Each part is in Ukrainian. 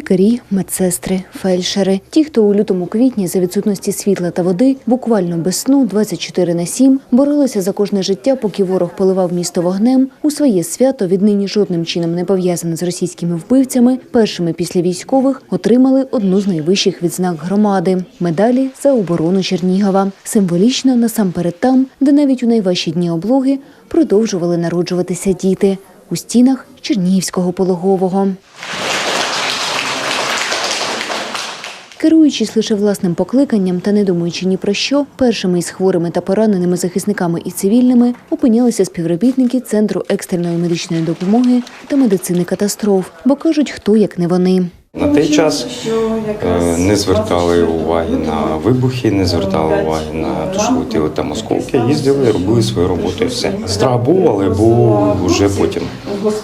Лікарі, медсестри, фельдшери. Ті, хто у лютому квітні за відсутності світла та води, буквально без сну 24 на 7, боролися за кожне життя, поки ворог поливав місто вогнем. У своє свято, віднині жодним чином не пов'язане з російськими вбивцями, першими після військових отримали одну з найвищих відзнак громади медалі за оборону Чернігова. Символічно насамперед там, де навіть у найважчі дні облоги продовжували народжуватися діти у стінах Чернігівського пологового. Керуючись лише власним покликанням та не думаючи ні про що, першими із хворими та пораненими захисниками і цивільними опинялися співробітники Центру екстреної медичної допомоги та медицини катастроф, бо кажуть, хто як не вони. На той час е, не звертали уваги на вибухи, не звертали уваги на те, що летіли там осколки. Їздили, робили свою роботу і все. Страх був, але був вже потім.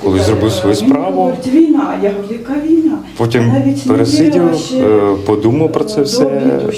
Коли зробив свою справу, Війна, я говорю, яка війна? Потім навіть пересидів, е, подумав про це все,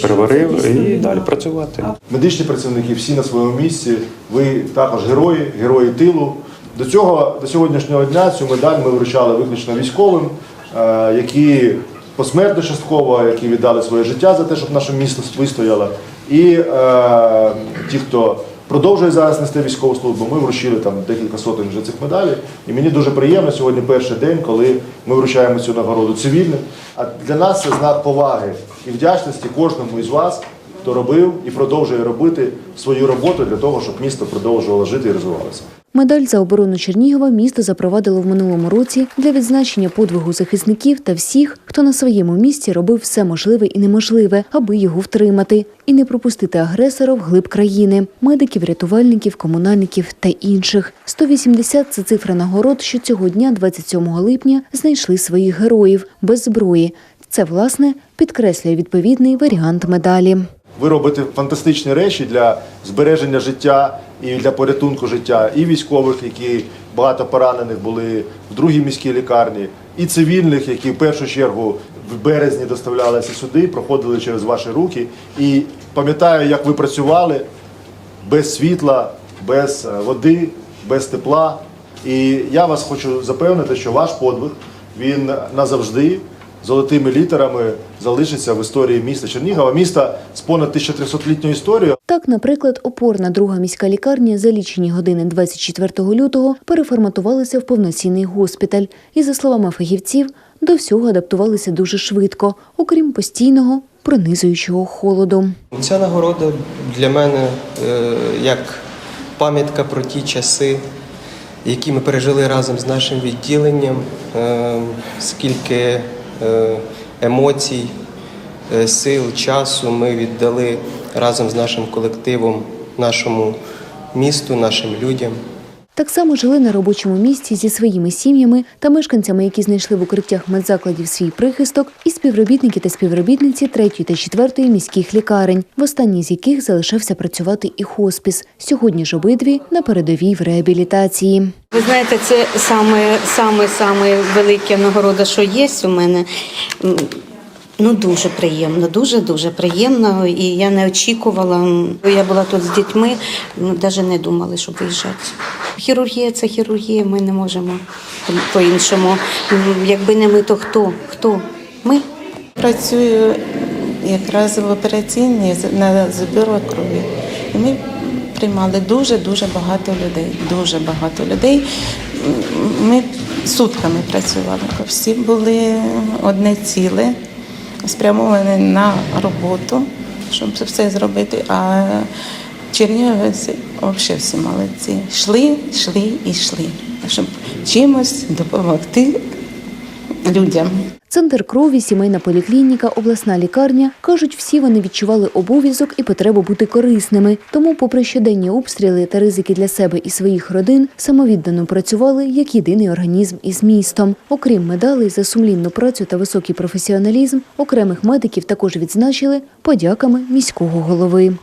переварив і далі працювати. Медичні працівники всі на своєму місці. Ви також герої, герої тилу. До цього до сьогоднішнього дня цю медаль ми вручали виключно військовим, е, які посмертно частково, які віддали своє життя за те, щоб наше місто вистояло. І е, ті, хто продовжує зараз нести військову службу, ми вручили там декілька сотень вже цих медалей. І мені дуже приємно сьогодні перший день, коли ми вручаємо цю нагороду цивільним. А для нас це знак поваги і вдячності кожному із вас хто робив і продовжує робити свою роботу для того, щоб місто продовжувало жити і розвивалося. Медаль за оборону Чернігова місто запровадило в минулому році для відзначення подвигу захисників та всіх, хто на своєму місці робив все можливе і неможливе, аби його втримати і не пропустити агресора в глиб країни медиків, рятувальників, комунальників та інших. 180 – це цифра нагород, що цього дня, 27 липня, знайшли своїх героїв без зброї. Це власне підкреслює відповідний варіант медалі. Ви робите фантастичні речі для збереження життя і для порятунку життя і військових, які багато поранених були в другій міській лікарні, і цивільних, які в першу чергу в березні доставлялися сюди, проходили через ваші руки. І пам'ятаю, як ви працювали без світла, без е, води, без тепла. І я вас хочу запевнити, що ваш подвиг він назавжди золотими літерами залишиться в історії міста Чернігова, міста з понад 1300-літньою історією. Так, наприклад, опорна друга міська лікарня за лічені години 24 лютого переформатувалася в повноцінний госпіталь і, за словами фахівців, до всього адаптувалися дуже швидко, окрім постійного пронизуючого холоду. Ця нагорода для мене е, як пам'ятка про ті часи, які ми пережили разом з нашим відділенням, е, скільки емоцій, е, сил, часу ми віддали разом з нашим колективом, нашому місту, нашим людям. Так само жили на робочому місці зі своїми сім'ями та мешканцями, які знайшли в укриттях медзакладів свій прихисток, і співробітники та співробітниці третьої та четвертої міських лікарень, в останній з яких залишався працювати і хоспіс. Сьогодні ж обидві на передовій в реабілітації. Ви знаєте, це саме, саме, саме нагорода, що є у мене. Ну, дуже приємно, дуже дуже приємно. І я не очікувала. Я була тут з дітьми, ну, навіть не думали, щоб виїжджати. Хірургія це хірургія, ми не можемо по-іншому. Якби не ми, то хто? Хто? Ми. Працюю якраз в операційній на збір крові. І ми приймали дуже-дуже багато людей. Дуже багато людей. Ми сутками працювали. Всі були одне ціле, спрямовані на роботу, щоб все зробити. А чернігівці взагалі всі молодці. Йшли, йшли і йшли, щоб чимось допомогти людям. Центр крові, сімейна поліклініка, обласна лікарня кажуть, всі вони відчували обов'язок і потребу бути корисними. Тому, попри щоденні обстріли та ризики для себе і своїх родин, самовіддано працювали як єдиний організм із містом. Окрім медалей за сумлінну працю та високий професіоналізм, окремих медиків також відзначили подяками міського голови.